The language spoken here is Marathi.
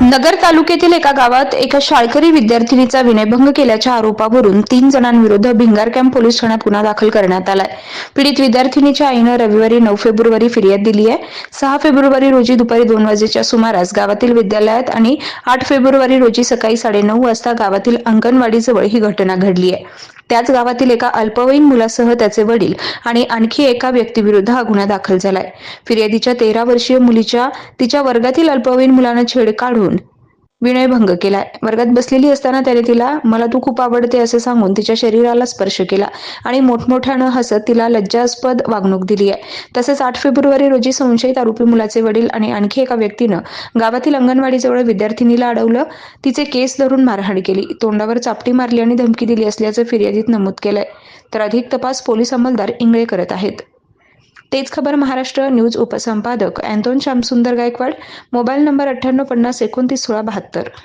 नगर तालुक्यातील एका गावात एका शाळकरी विद्यार्थिनीचा विनयभंग केल्याच्या आरोपावरून तीन जणांविरुद्ध भिंगार कॅम्प पोलीस ठाण्यात गुन्हा दाखल करण्यात आलाय. पीडित विद्यार्थिनीच्या आईनं रविवारी नऊ फेब्रुवारी फिर्याद दिली आहे. सहा फेब्रुवारी रोजी दुपारी दोन वाजेच्या सुमारास गावातील विद्यालयात आणि आठ फेब्रुवारी रोजी सकाळी साडेनऊ वाजता गावातील अंगणवाडीजवळ ही घटना घडली आहे. त्याच गावातील एका अल्पवयीन मुलासह त्याचे वडील आणि आणखी एका व्यक्तीविरुद्ध हा गुन्हा दाखल झालाय. फिर्यादीच्या तेरा वर्षीय मुलीच्या तिच्या वर्गातील अल्पवयीन मुलानं छेड काढून विनयभंग केला. वर्गात बसलेली असताना त्याने तिला मला तू खूप आवडते असे सांगून तिच्या शरीराला स्पर्श केला आणि मोठमोठ्यानं हसत तिला लज्जास्पद वागणूक दिली आहे. तसेच आठ फेब्रुवारी रोजी संशयित आरोपी मुलाचे वडील आणि आणखी एका व्यक्तीनं गावातील अंगणवाडीजवळ विद्यार्थिनीला अडवलं. तिचे केस धरून मारहाण केली. तोंडावर चापटी मारली आणि धमकी दिली असल्याचं फिर्यादीत नमूद केलंय. तर अधिक तपास पोलीस अंमलदार इंगळे करत आहेत. तेच खबर महाराष्ट्र न्यूज उपसंपादक अँथोन श्यामसुंदर गायकवाड मोबाईल नंबर अठ्ठ्याण्णव पन्नास एकोणतीस सोळा बहात्तर.